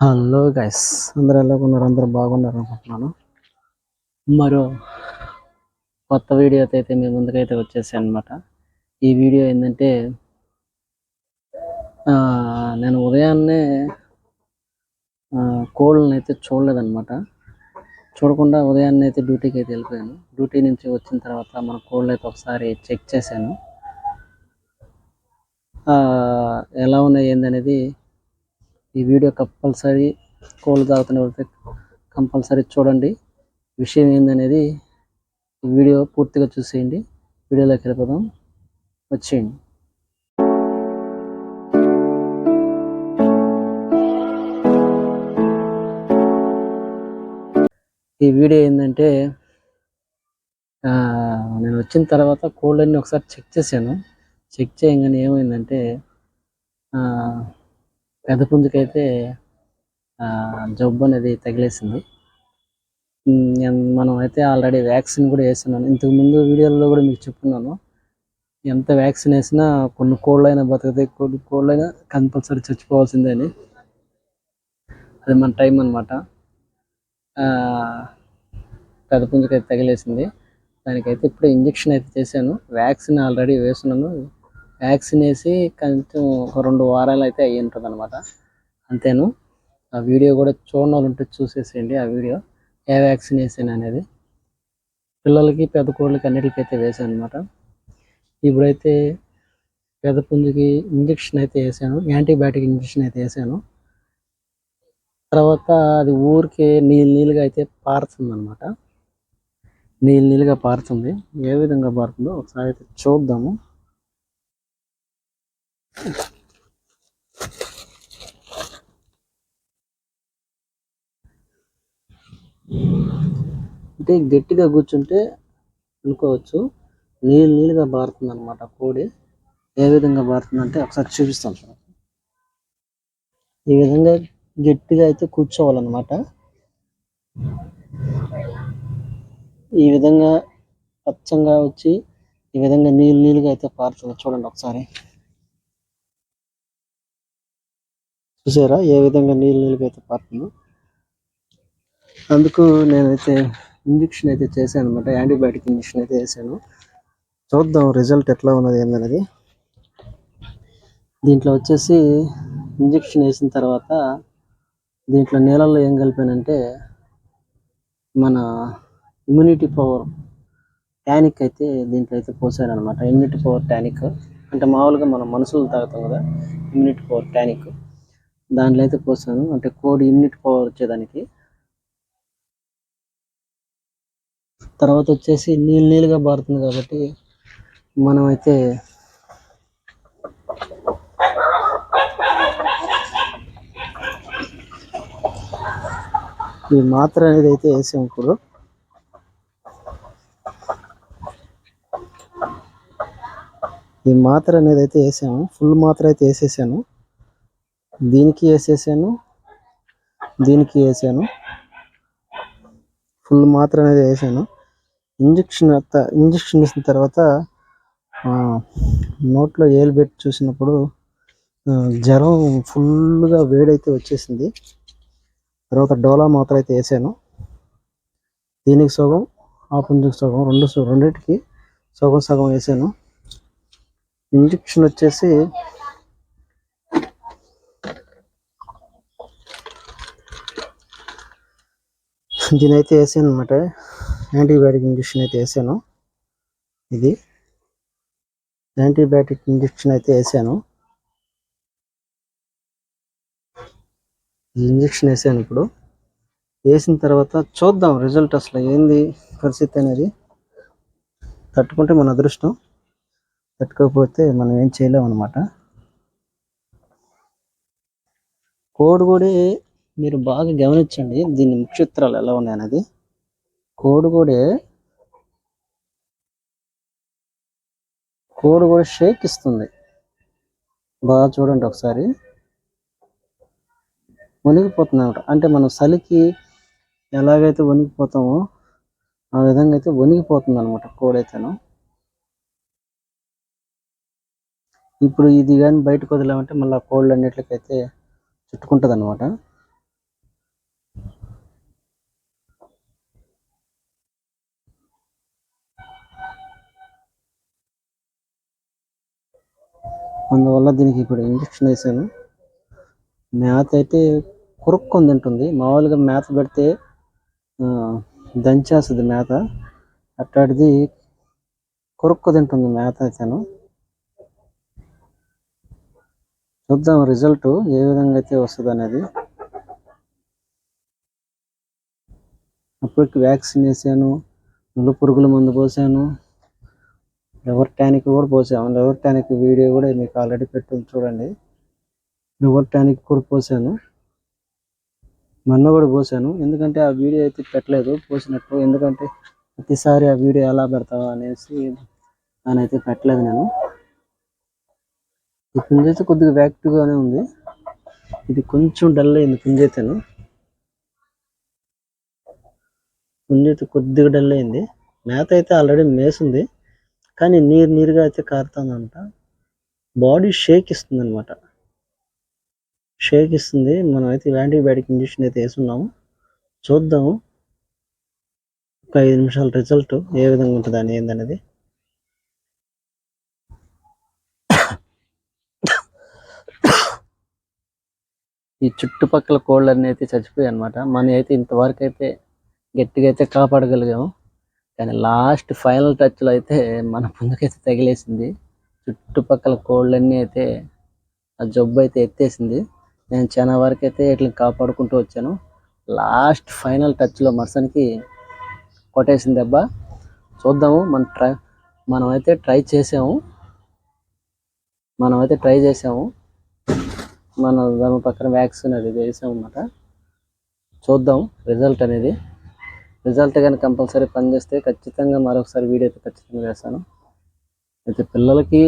Hello guys అందరూ ఎలా ఉన్నారు? అందరూ బాగున్నారు అనుకుంటున్నాను. మరో కొత్త వీడియోతో అయితే మీ ముందుకైతే వచ్చేసాయి అనమాట ఈ వీడియో ఏంటంటే ఆ, నేను ఉదయాన్నే కోళ్ళని అయితే చూడలేదన్నమాట. చూడకుండా ఉదయాన్నే అయితే డ్యూటీకి అయితే వెళ్ళిపోయాను. డ్యూటీ నుంచి వచ్చిన తర్వాత మన కోళ్ళు అయితే ఒకసారి చెక్ చేశాను. ఎలా ఉన్నాయి ఏందనేది ఈ వీడియో కంపల్సరీ కోళ్ళు తాగుతున్న వాళ్ళకి కంపల్సరీ చూడండి. విషయం ఏందనేది ఈ వీడియో పూర్తిగా చూసేయండి. వీడియోలోకి వెళ్ళిపోదాం. వచ్చేయండి. ఈ వీడియో ఏంటంటే ఆ, నేను వచ్చిన తర్వాత కోళ్ళన్నీ ఒకసారి చెక్ చేశాను. చెక్ చేయగానే ఏమైందంటే ఆ, పెద్ద పుంజుకైతే జబ్బు అనేది తగిలేసింది. మనం అయితే ఆల్రెడీ వ్యాక్సిన్ కూడా వేస్తున్నాను. ఇంతకుముందు వీడియోలో కూడా మీకు చెప్తున్నాను ఎంత వ్యాక్సిన్ వేసినా కొన్ని కోళ్ళైనా బతుకుతాయి కొన్ని కోళ్ళైనా కంపల్సరీ చచ్చిపోవాల్సిందే అని. అది మన టైం అనమాట పెద్ద పుంజుకైతే తగిలేసింది. దానికైతే ఇప్పుడే ఇంజెక్షన్ అయితే చేశాను. వ్యాక్సిన్ ఆల్రెడీ వేస్తున్నాను. వ్యాక్సిన్ వేసి కొంచెం ఒక రెండు వారాలు అయితే అయ్యి ఉంటుంది అనమాట అంతేను. ఆ వీడియో కూడా చూడని వాళ్ళు ఉంటే చూసేసేయండి ఆ వీడియో. ఏ వ్యాక్సిన్ వేసాను అనేది. పిల్లలకి పెద్ద కోళ్ళకి అన్నిటికైతే అయితే వేసాను అనమాట ఇప్పుడైతే పెద్ద పుంజుకి ఇంజెక్షన్ అయితే వేసాను. యాంటీబయాటిక్ ఇంజెక్షన్ అయితే వేసాను. తర్వాత అది ఊరికే నీళ్ళు నీళ్ళుగా అయితే పారుతుంది అనమాట నీళ్ళు నీళ్ళుగా పారుతుంది. ఏ విధంగా పారుతుందో ఒకసారి అయితే చూద్దాము. అంటే గట్టిగా కూర్చుంటే అనుకోవచ్చు. నీళ్ళు నీళ్ళుగా బారుతుంది అనమాట కోడి. ఏ విధంగా బారుతుందంటే ఒకసారి చూపిస్తాను సార్. ఈ విధంగా గట్టిగా అయితే కూర్చోవాలన్నమాట. ఈ విధంగా పచ్చంగా వచ్చి ఈ విధంగా నీళ్ళు నీళ్ళుగా అయితే పారుతుంది. చూడండి ఒకసారి. చూసారా? ఏ విధంగా నీళ్ళు నీళ్ళుగా అయితే పారుతుందో అందుకు నేనైతే ఇంజక్షన్ అయితే చేశాను అనమాట యాంటీబయాటిక్ ఇంజక్షన్ అయితే వేసాను చూద్దాం రిజల్ట్ ఎట్లా ఉన్నది ఏందనేది దీంట్లో వచ్చేసి ఇంజక్షన్ వేసిన తర్వాత దీంట్లో నీళ్ళల్లో ఏం కలిపానంటే మన ఇమ్యూనిటీ పవర్ టానిక్ అయితే దీంట్లో అయితే పోసారనమాట ఇమ్యూనిటీ పవర్ టానిక్. అంటే మామూలుగా మనం మనుషులు తాగుతాం కదా ఇమ్యూనిటీ పవర్ టానిక్. దాంట్లో అయితే పోస్తాను. అంటే కోడి యూనిట్ పవర్ వచ్చేదానికి. తర్వాత వచ్చేసి నీళ్ళు నీళ్ళుగా బారుతుంది కాబట్టి మనమైతే ఈ మాత్ర అనేది అయితే వేసాం ఇప్పుడు. ఈ మాత్ర అనేది అయితే వేసాము. ఫుల్ మాత్ర అయితే వేసేసాను. దీనికి వేసేసాను. దీనికి వేసాను. ఫుల్ మాత్ర అనేది వేసాను. ఇంజక్షన్ ఇంజక్షన్ వేసిన తర్వాత నోట్లో ఏలు పెట్టి చూసినప్పుడు జ్వరం ఫుల్గా వేడైతే వచ్చేసింది. తర్వాత డోలా మాత్ర అయితే వేసాను. దీనికి సగం ఆ పుంజుకి సగం రెండు రెండింటికి సగం సగం వేసాను. ఇంజక్షన్ వచ్చేసి దీనైతే అయితే వేసాను అనమాట యాంటీబయాటిక్ ఇంజక్షన్ అయితే వేసాను. ఇది. యాంటీబయాటిక్ ఇంజక్షన్ అయితే వేసాను. ఇంజక్షన్ వేసాను ఇప్పుడు. వేసిన తర్వాత చూద్దాం రిజల్ట్ అసలు ఏంది పరిస్థితి అనేది. తట్టుకుంటే మన అదృష్టం. తట్టుకోకపోతే మనం ఏం చేయలేం అనమాట కోడి కూడా మీరు బాగా గమనించండి దీని నక్షత్రాలు ఎలా ఉన్నాయి అనేది కోడిగూడి కోడి కూడా షేక్ ఇస్తుంది. బాగా చూడండి ఒకసారి. వణికిపోతుంది అనమాట అంటే మనం చలికి ఎలాగైతే వణికిపోతామో ఆ విధంగా అయితే వణికిపోతుంది అనమాట కోడైతేను ఇప్పుడు ఇది కానీ బయటకు వదిలామంటే మళ్ళీ కోళ్ళు అన్నిటికైతే చుట్టుకుంటుంది అనమాట అందువల్ల దీనికి ఇప్పుడు ఇంజక్షన్ వేసాను. మేత అయితే కొరుక్కొని తింటుంది. మామూలుగా మేత పెడితే దంచేస్తుంది మేత అట్లాంటిది కొరుక్కు తింటుంది మేత అయితేను. చూద్దాం రిజల్ట్ ఏ విధంగా అయితే వస్తుంది అనేది. అప్పటికి వ్యాక్సిన్ వేసాను నులు పురుగుల మందు పోసాను. లివర్ టానిక్ కూడా పోసాము లివర్ టానిక్ వీడియో కూడా మీకు ఆల్రెడీ పెట్టి చూడండి. లివర్ టానిక్ కూడా పోసాను. మొన్న కూడా పోసాను. ఎందుకంటే ఆ వీడియో అయితే పెట్టలేదు పోసినట్టు. ఎందుకంటే ప్రతిసారి ఆ వీడియో ఎలా పెడతావా అనేసి అని పెట్టలేదు నేను. ఈ పుంజ కొద్దిగా వ్యాక్టివ్గానే ఉంది. ఇది కొంచెం డల్ అయింది పుంజైతేను అయితేను. కొద్దిగా డల్ అయింది. మేత అయితే ఆల్రెడీ మేసింది. కానీ నీరు నీరుగా అయితే కారుతుందంట బాడీ షేక్ ఇస్తుంది అనమాట షేక్ ఇస్తుంది. మనం అయితే యాంటీబయాటిక్ ఇంజెక్షన్ అయితే వేసున్నాము. చూద్దాము. ఒక ఐదు నిమిషాల రిజల్ట్ ఏ విధంగా ఉంటుంది అని ఏందనేది. ఈ చుట్టుపక్కల కోళ్ళన్నీ అయితే చచ్చిపోయాయి అనమాట మన అయితే ఇంతవరకు అయితే గట్టిగా అయితే కాపాడగలిగాము. కానీ లాస్ట్ ఫైనల్ టచ్లో అయితే మన ముందుకైతే తగిలేసింది. చుట్టుపక్కల కోళ్ళన్నీ అయితే ఆ జబ్బు అయితే ఎత్తేసింది. నేను చాలా వరకు అయితే ఇట్లా కాపాడుకుంటూ వచ్చాను. లాస్ట్ ఫైనల్ టచ్లో మరసనికి కొట్టేసింది దెబ్బ. చూద్దాము మన ట్రై మనమైతే ట్రై చేసాము. మనమైతే ట్రై చేసాము. మన దాని పక్కన వ్యాక్సిన్ అది వేసాం అన్నమాట చూద్దాం రిజల్ట్ అనేది. రిజల్ట్ కానీ కంపల్సరీ పనిచేస్తే ఖచ్చితంగా మరొకసారి వీడియో అయితే ఖచ్చితంగా వేస్తాను. అయితే పిల్లలకి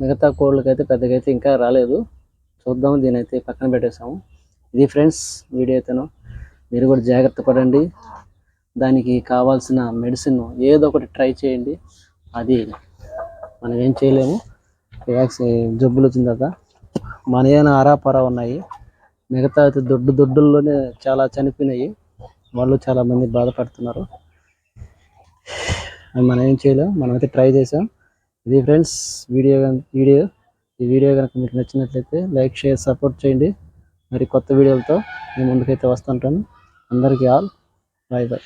మిగతా కోళ్ళకి అయితే పెద్దగా అయితే ఇంకా రాలేదు. చూద్దాం దీని అయితే పక్కన పెట్టేసాము ఇది ఫ్రెండ్స్ వీడియో అయితేను. మీరు కూడా జాగ్రత్త పడండి. దానికి కావాల్సిన మెడిసిన్ ఏదో ఒకటి ట్రై చేయండి. అది మనం ఏం చేయలేము. జబ్బులు వచ్చిన తర్వాత మన ఏమైనా ఆరాపరా ఉన్నాయి. మిగతా అయితే దొడ్డు దొడ్డుల్లోనే చాలా చనిపోయినాయి. వాళ్ళు చాలా మంది బాధపడుతున్నారు. అది మనం ఏం చేయలేం. మనం అయితే ట్రై చేసాం. ఇది ఫ్రెండ్స్ వీడియో వీడియో ఈ వీడియో కనుక మీకు నచ్చినట్లయితే లైక్ షేర్ సపోర్ట్ చేయండి. మరి కొత్త వీడియోలతో నేను ముందుకైతే వస్తుంటాను. అందరికీ ఆల్ బాయ్ బాయ్